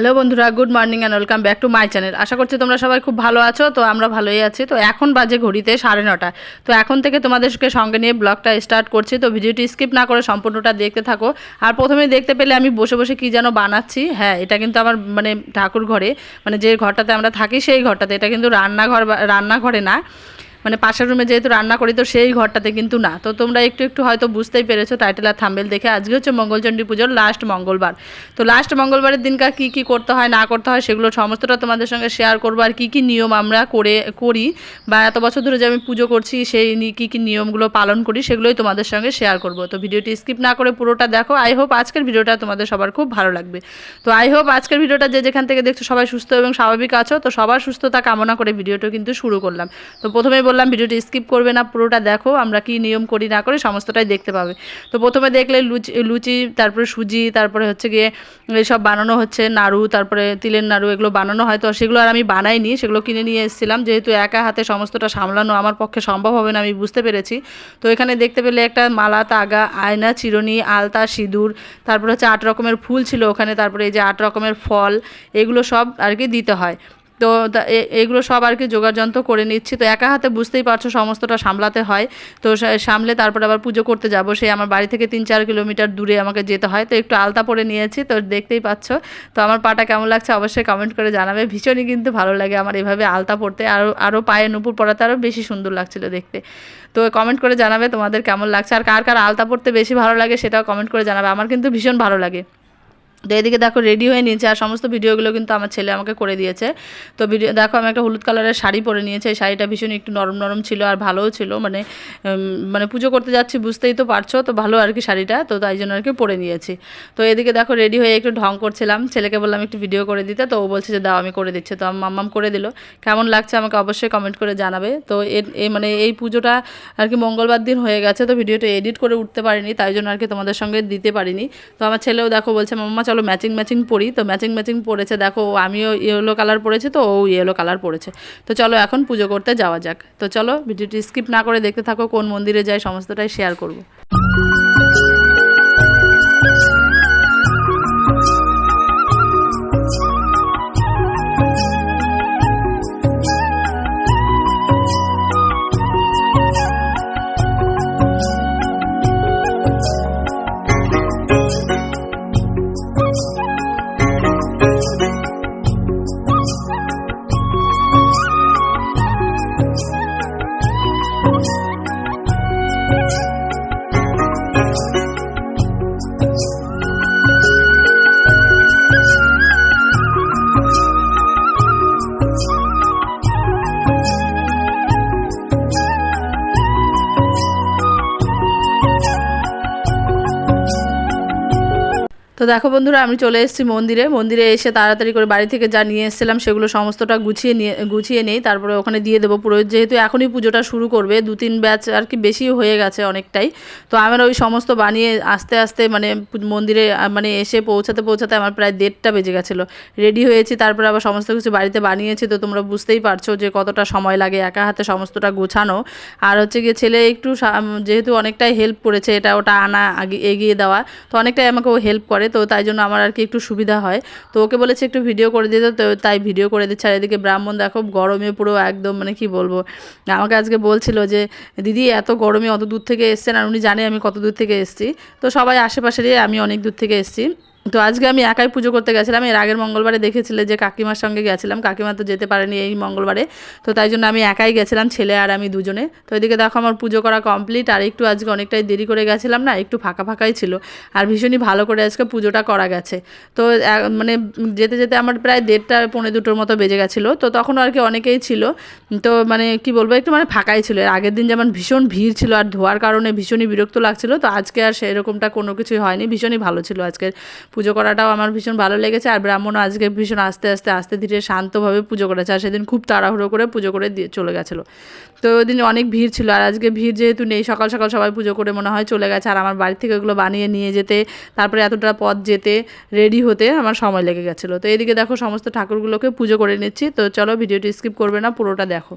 Hello বন্ধুরা, good morning and welcome back to my channel আশা করছি তোমরা সবাই খুব ভালো আছো, তো আমরা ভালোই আছি। তো এখন বাজে ঘড়িতে সাড়ে নটা। তো এখন থেকে তোমাদেরকে সঙ্গে নিয়ে ব্লগটা স্টার্ট করছি। তো ভিডিওটি স্কিপ না করে সম্পূর্ণটা দেখতে থাকো। আর প্রথমে দেখতে পেলে আমি বসে বসে কী যেন বানাচ্ছি। হ্যাঁ এটা কিন্তু আমার মানে ঠাকুর ঘরে মানে যে ঘরটাতে আমরা থাকি সেই ঘরটাতে। এটা কিন্তু রান্নাঘর রান্নাঘরে না। মানে পাশের রুমে যেহেতু রান্না করি, তো সেই ঘরটাতে কিন্তু না। তো তোমরা একটু একটু হয়তো বুঝতেই পেরেছ টাইটেল আর থাম্বেল দেখে আজকে হচ্ছে মঙ্গলচণ্ডী পুজোর লাস্ট মঙ্গলবার। তো লাস্ট মঙ্গলবারের দিনকার কী কী করতে হয়, না করতে হয়, সেগুলো সমস্তটা তোমাদের সঙ্গে শেয়ার করব। আর কী কী নিয়ম আমরা করে, করি বা এত বছর ধরে যে আমি পুজো করছি, সেই কী কী নিয়মগুলো পালন করি, সেগুলোই তোমাদের সঙ্গে শেয়ার করব। তো ভিডিওটি স্কিপ না করে পুরোটা দেখো। আই হোপ আজকের ভিডিওটা তোমাদের সবার খুব ভালো লাগবে। তো আই হোপ আজকের ভিডিওটা যে যেখান থেকে দেখছ সবাই সুস্থ এবং স্বাভাবিক আছো। তো সবার সুস্থতা কামনা করে ভিডিওটা কিন্তু শুরু করলাম। তো প্রথমেই বললাম ভিডিওটি স্কিপ করবে না, পুরোটা দেখো, আমরা কি নিয়ম করি না করি সমস্তটাই দেখতে পাবে। তো প্রথমে দেখলে লুচি লুচি, তারপরে সুজি, তারপরে হচ্ছে গিয়ে এইসব বানানো হচ্ছে, নাড়ু, তারপরে তিলের নাড়ু, এগুলো বানানো হয়। তো সেগুলো আর আমি বানাইনি, সেগুলো কিনে নিয়ে এসেছিলাম। যেহেতু একা হাতে সমস্তটা সামলানো আমার পক্ষে সম্ভব হবে না, আমি বুঝতে পেরেছি। তো এখানে দেখতে পেলে একটা মালা, তাগা, আয়না, চিরুনি, আলতা, সিঁদুর, তারপরে হচ্ছে আট রকমের ফুল ছিল ওখানে, তারপরে এই যে আট রকমের ফল, এগুলো সব আর কি দিতে হয়। তো এগুলো সব আর কি যোগাযন্ত্র করে নিচ্ছি। তো একা হাতে বুঝতেই পারছ সমস্তটা সামলাতে হয়। তো সামলে তারপর আবার পুজো করতে যাব। সেই আমার বাড়ি থেকে তিন চার কিলোমিটার দূরে আমাকে যেতে হয়। তো একটু আলতা পরে নিয়েছি, তো দেখতেই পাচ্ছ। তো আমার পাটা কেমন লাগছে অবশ্যই কমেন্ট করে জানাবে। ভীষণই কিন্তু ভালো লাগে আমার এভাবে আলতা পরতে। আরও আরও পায়ে নুপুর পরাতে আরও বেশি সুন্দর লাগছিল দেখতে। তো কমেন্ট করে জানাবে তোমাদের কেমন লাগছে। আর কার কার আলতা পরতে বেশি ভালো লাগে সেটাও কমেন্ট করে জানাবে। আমার কিন্তু ভীষণ ভালো লাগে। তো এদিকে দেখো রেডি হয়ে নিয়েছে, আর সমস্ত ভিডিওগুলো কিন্তু আমার ছেলে আমাকে করে দিয়েছে। তো ভিডিও দেখো আমি একটা হলুদ কালারের শাড়ি পরে নিয়েছি, এই শাড়িটা ভীষণ একটু নরম নরম ছিল আর ভালোও ছিল। মানে মানে পুজো করতে যাচ্ছি, বুঝতেই তো পারছ, তো ভালো আর কি শাড়িটা, তো তাই জন্য আর কি পরে নিয়েছি। তো এদিকে দেখো রেডি হয়ে একটু ঢং করছিলাম, ছেলেকে বললাম একটু ভিডিও করে দিতে, তো ও বলছে যে দাও আমি করে দিচ্ছে, তো আমার মাম্মাম করে দিল। কেমন লাগছে আমাকে অবশ্যই কমেন্ট করে জানাবে। তো এর এ- মানে এই পুজোটা আর কি মঙ্গলবার দিন হয়ে গেছে, তো ভিডিওটা এডিট করে উঠতে পারিনি, তাই জন্য আর কি তোমাদের সঙ্গে দিতে পারিনি। তো আমার ছেলেও দেখো বলছে, মাম্মা চলো ম্যাচিং ম্যাচিং পরি তো ম্যাচিং ম্যাচিং পরেছে দেখো আমিও ইয়েলো কালার পরেছি তো ও ইয়েলো কালার পরেছে তো চলো এখন পুজো করতে যাওয়া যাক। তো চলো ভিডিওটি স্কিপ না করে দেখতে থাকো, কোন মন্দিরে যাই, সমস্তটাই শেয়ার করব। Thank you. তো দেখো বন্ধুরা, আমি চলে এসেছি মন্দিরে। মন্দিরে এসে তাড়াতাড়ি করে বাড়ি থেকে যা নিয়ে এসেছিলাম সেগুলো সমস্তটা গুছিয়ে নিয়ে, গুছিয়ে নেই। তারপরে ওখানে দিয়ে দেবো পুরোহিত যেহেতু এখনই পুজোটা শুরু করবে, দু তিন ব্যাচ আর কি বেশি হয়ে গেছে অনেকটাই। তো আমার ওই সমস্ত বানিয়ে আস্তে আস্তে মানে মন্দিরে মানে এসে পৌঁছাতে পৌঁছাতে আমার প্রায় দেড়টা বেজে গেছিল। রেডি হয়েছি, তারপরে আবার সমস্ত কিছু বাড়িতে বানিয়েছি। তো তোমরা বুঝতেই পারছ যে কতটা সময় লাগে একা হাতে সমস্তটা গোছানো। আর হচ্ছে গিয়ে ছেলে একটু যেহেতু অনেকটাই হেল্প করেছে, এটা ওটা আনা এগিয়ে দেওয়া। তো অনেকটাই আমাকে ও হেল্প করে। তো তাই জন্য আমার আর কি একটু সুবিধা হয়। তো ওকে বলেছে একটু ভিডিও করে দিতে তো তাই ভিডিও করে দিচ্ছে। আর এদিকে ব্রাহ্মণ দেখো, গরমে পুরো একদম মানে কি বলব? আমাকে আজকে বলছিল যে, দিদি, এত গরমে অত দূর থেকে এসছেন আর উনি জানে আমি কত দূর থেকে এসেছি। তো সবাই আশেপাশেরই, আমি অনেক দূর থেকে এসেছি। তো আজকে আমি একাই পুজো করতে গেছিলাম, এর আগের মঙ্গলবারে দেখেছিলে যে কাকিমার সঙ্গে গেছিলাম, কাকিমা তো যেতে পারেনি এই মঙ্গলবারে, তো তাই জন্য আমি একাই গেছিলাম, ছেলে আর আমি দুজনে। তো এদিকে দেখো আমার পুজো করা কমপ্লিট আর একটু আজকে অনেকটাই দেরি করে গেছিলাম না, একটু ফাঁকা ফাঁকাই ছিল, আর ভীষণই ভালো করে আজকে পুজোটা করা গেছে। তো মানে যেতে যেতে আমার প্রায় দেড়টা, পৌনে দুটোর মতো বেজে গেছিল, তো তখন আর কি অনেকেই ছিল, তো মানে কি বলব, একটু মানে ফাঁকাই ছিল, এর আগের দিন যেমন ভীষণ ভিড় ছিল আর ধোয়ার কারণে ভীষণই বিরক্ত লাগছিল, তো আজকে আর সেরকমটা কোনো কিছুই হয়নি, ভীষণই ভালো ছিল আজকের পুজো করাটাও আমার ভীষণ ভালো লেগেছে। আর ব্রাহ্মণও আজকে ভীষণ আস্তে আস্তে আস্তে ধীরে শান্তভাবে পুজো করেছে। আর সেদিন খুব তাড়াহুড়ো করে পুজো করে দিয়ে চলে গেছিল। তো ওই দিন অনেক ভিড় ছিল। আর আজকে ভিড় যেহেতু নেই, সকাল সকাল সবাই পুজো করে মনে হয় চলে গেছে। আর আমার বাড়ি থেকে ওগুলো বানিয়ে নিয়ে যেতে, তারপরে এতটা পথ যেতে রেডি হতে আমার সময় লেগে গেছিল। তো এদিকে দেখো সমস্ত ঠাকুরগুলোকে পুজো করে নিচ্ছি। তো চলো ভিডিওটি স্কিপ করবে না, পুরোটা দেখো।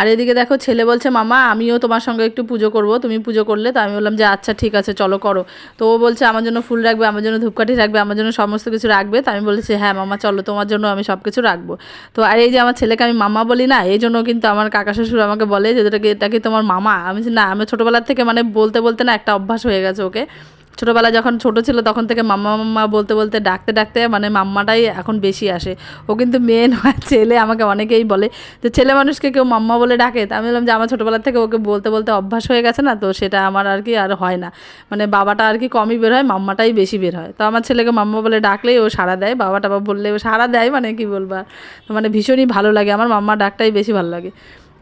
আর এদিকে দেখো ছেলে বলছে, মামা, আমিও তোমার সঙ্গে একটু পুজো করব। তুমি পুজো করলে তো আমি বললাম যে আচ্ছা ঠিক আছে, চলো করো। তো ও বলছে, আমার জন্য ফুল রাখবে, আমার জন্য ধূপকাঠি রাখবে, আমার জন্য সমস্ত কিছু রাখবে। তো আমি বলেছি হ্যাঁ মামা, চলো, তোমার জন্য আমি সব কিছু রাখব। তো আর এই যে আমার ছেলেকে আমি মামা বলি না, এই জন্য কিন্তু আমার কাকা শ্বশুর আমাকে বলে যে, এটা কি তোমার মামা? আমি না, আমি ছোটোবেলার থেকে মানে বলতে বলতে না, একটা অভ্যাস হয়ে গেছে ওকে। ছোটোবেলায় যখন ছোট ছিল, তখন থেকে মাম্মা মাম্মা বলতে বলতে ডাকতে ডাকতে মানে মাম্মাটাই এখন বেশি আসে। ও কিন্তু মেয়ে নয়, ছেলে আমাকে অনেকেই বলে। যে ছেলে মানুষকে কেউ মাম্মা বলে ডাকে, তা আমি বললাম যে আমার ছোটোবেলা থেকে ওকে বলতে বলতে অভ্যাস হয়ে গেছে না, তো সেটা আমার আর কি আর হয় না। মানে বাবাটা আর কি কমই বের হয়, মাম্মাটাই বেশি বের হয়। তো আমার ছেলেকে মাম্মা বলে ডাকলেই ও সাড়া দেয় বাবা বললে ও সাড়া দেয় মানে কি বলব মানে ভীষণই ভালো লাগে, আমার মাম্মা ডাকটাই বেশি ভালো লাগে।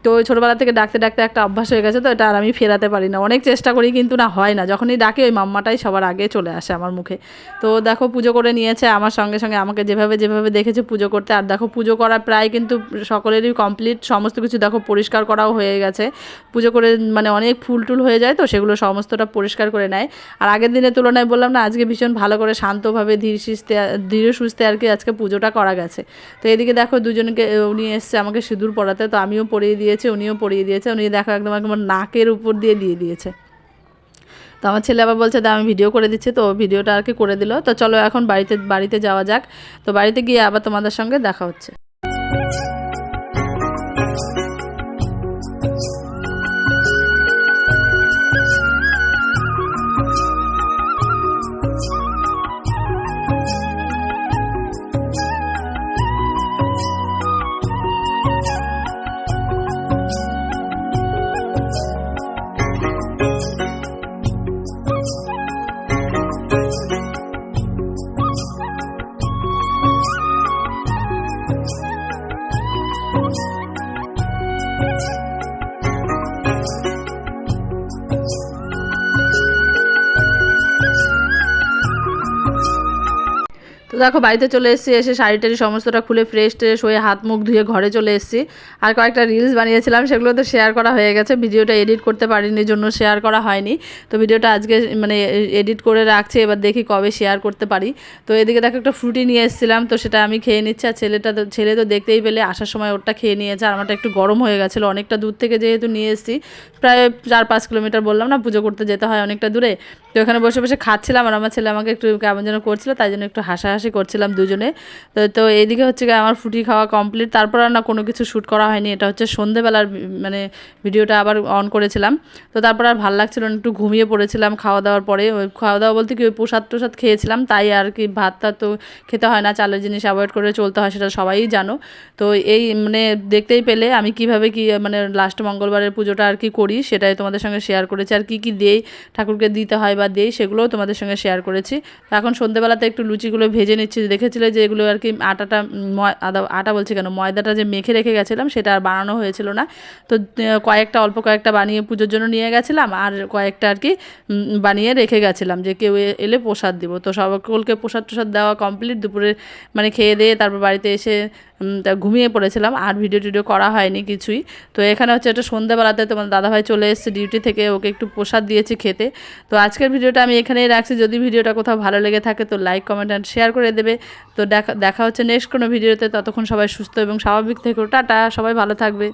তো ছোটোবেলা থেকে ডাকতে ডাকতে একটা অভ্যাস হয়ে গেছে তো, এটা আর আমি ফেরাতে পারি না। অনেক চেষ্টা করি কিন্তু না, হয় না। যখনই ডাকে ওই মাম্মাটাই সবার আগে চলে আসে আমার মুখে। তো দেখো পুজো করে নিয়েছে, আমার সঙ্গে সঙ্গে আমাকে যেভাবে যেভাবে দেখেছে পুজো করতে। আর দেখো পুজো করা প্রায় কিন্তু সকলেরই কমপ্লিট সমস্ত কিছু দেখো পরিষ্কার করাও হয়ে গেছে। পুজো করে মানে অনেক ফুল টুল হয়ে যায় তো, সেগুলো সমস্তটা পরিষ্কার করে নেয়। আর আগের দিনের তুলনায় বললাম না, আজকে ভীষণ ভালো করে শান্তভাবে, ধীর সুস্থে, ধীরে সুস্থে আর কি আজকে পুজোটা করা গেছে। তো এদিকে দেখো দুজনকে, উনি এসছে আমাকে সিঁদুর পরাতে, তো আমিও পরিয়ে দিয়েছি, উনিও পড়িয়ে দিয়েছে, উনি দেখো একদম আমার নাকের উপর দিয়ে দিয়ে দিয়েছে। তো আমার ছেলে আবার বলছে দা আমি ভিডিও করে দিচ্ছি। তো ভিডিওটা আর কি করে দিল। তো চলো এখন বাড়িতে বাড়িতে যাওয়া যাক। তো বাড়িতে গিয়ে আবার তোমাদের সঙ্গে দেখা হচ্ছে। দেখো, বাড়িতে চলে এসেছি, এসে শাড়ি টাড়ি সমস্তটা খুলে ফ্রেশ ট্রেশ হয়ে হাত মুখ ধুয়ে ঘরে চলে এসেছি। আর কয়েকটা রিলস বানিয়েছিলাম, সেগুলো তো শেয়ার করা হয়ে গেছে। ভিডিওটা এডিট করতে পারিনি, জন্য শেয়ার করা হয়নি। তো ভিডিওটা আজকে মানে এডিট করে রাখছি, এবার দেখি কবে শেয়ার করতে পারি। তো এদিকে দেখো, একটা ফ্রুটি নিয়ে এসেছিলাম, তো সেটা আমি খেয়ে নিচ্ছি। আর ছেলেটা তো, ছেলে তো দেখতেই পেলে, আসার সময় ওরটা খেয়ে নিয়েছে। আর আমারটা একটু গরম হয়ে গেছিল, অনেকটা দূর থেকে যেহেতু নিয়ে এসেছি। প্রায় চার পাঁচ কিলোমিটার বললাম না, পুজো করতে যেতে হয় অনেকটা দূরে। তো ওখানে বসে বসে খাচ্ছিলাম আর আমার ছেলে আমাকে একটু কেমন যেন করছিল, তাই জন্য একটু হাসাহাসি করছিলাম দুজনে। তো তো এইদিকে হচ্ছে আমার ফুটি খাওয়া কমপ্লিট তারপর আর না কোনো কিছু শ্যুট করা হয়নি। এটা হচ্ছে সন্ধেবেলার মানে ভিডিওটা আবার অন করেছিলাম। তো তারপর আর ভালো লাগছিল না, একটু ঘুমিয়ে পড়েছিলাম খাওয়া দাওয়ার পরে। ওই খাওয়া দাওয়া বলতে কি ওই প্রসাদ টোসাদ খেয়েছিলাম, তাই আর কি ভাত টাত তো খেতে হয় না, চালের জিনিস অ্যাভয়েড করে চলতে হয় সেটা সবাই জানো। তো এই মানে দেখতেই পেলে আমি কীভাবে কি মানে লাস্ট মঙ্গলবারের পুজোটা আর কি করি সেটাই তোমাদের সঙ্গে শেয়ার করেছি। আর কি কি দেই ঠাকুরকে দিতে হয় বা দেই সেগুলোও তোমাদের সঙ্গে শেয়ার করেছি। এখন সন্ধেবেলাতে একটু লুচিগুলো ভেজে নিচ্ছি। দেখেছিলে যে এগুলো আর কি আটাটা আদা, আটা বলছি কেন? ময়দাটা যে মেখে রেখে গেছিলাম সেটা আর বানানো হয়েছিল না। তো কয়েকটা, অল্প কয়েকটা বানিয়ে পুজোর জন্য নিয়ে গেছিলাম আর কয়েকটা আর কি বানিয়ে রেখে গেছিলাম যে কেউ এলে প্রসাদ দিব। তো সকলকে প্রসাদ টসাদ দেওয়া কমপ্লিট দুপুরে মানে খেয়ে দিয়ে তারপর বাড়িতে এসে ঘুমিয়ে পড়েছিলাম, আর ভিডিও টিডিও করা হয়নি কিছুই। তো এখানে হচ্ছে এটা সন্ধ্যাবেলাতে তোমার দাদাভাই চলে এসেছে ডিউটি থেকে, ওকে একটু প্রসাদ দিয়েছি খেতে। তো আজকের ভিডিওটা আমি এখানেই রাখছি, যদি ভিডিওটা কোথাও ভালো লেগে থাকে তো লাইক কমেন্ট অ্যান্ড শেয়ার করে দেবে। তো দেখা দেখা হচ্ছে নেক্সট কোনো ভিডিওতে, ততক্ষণ সবাই সুস্থ এবং স্বাভাবিক থেকেও টাটা, সবাই ভালো থাকবে।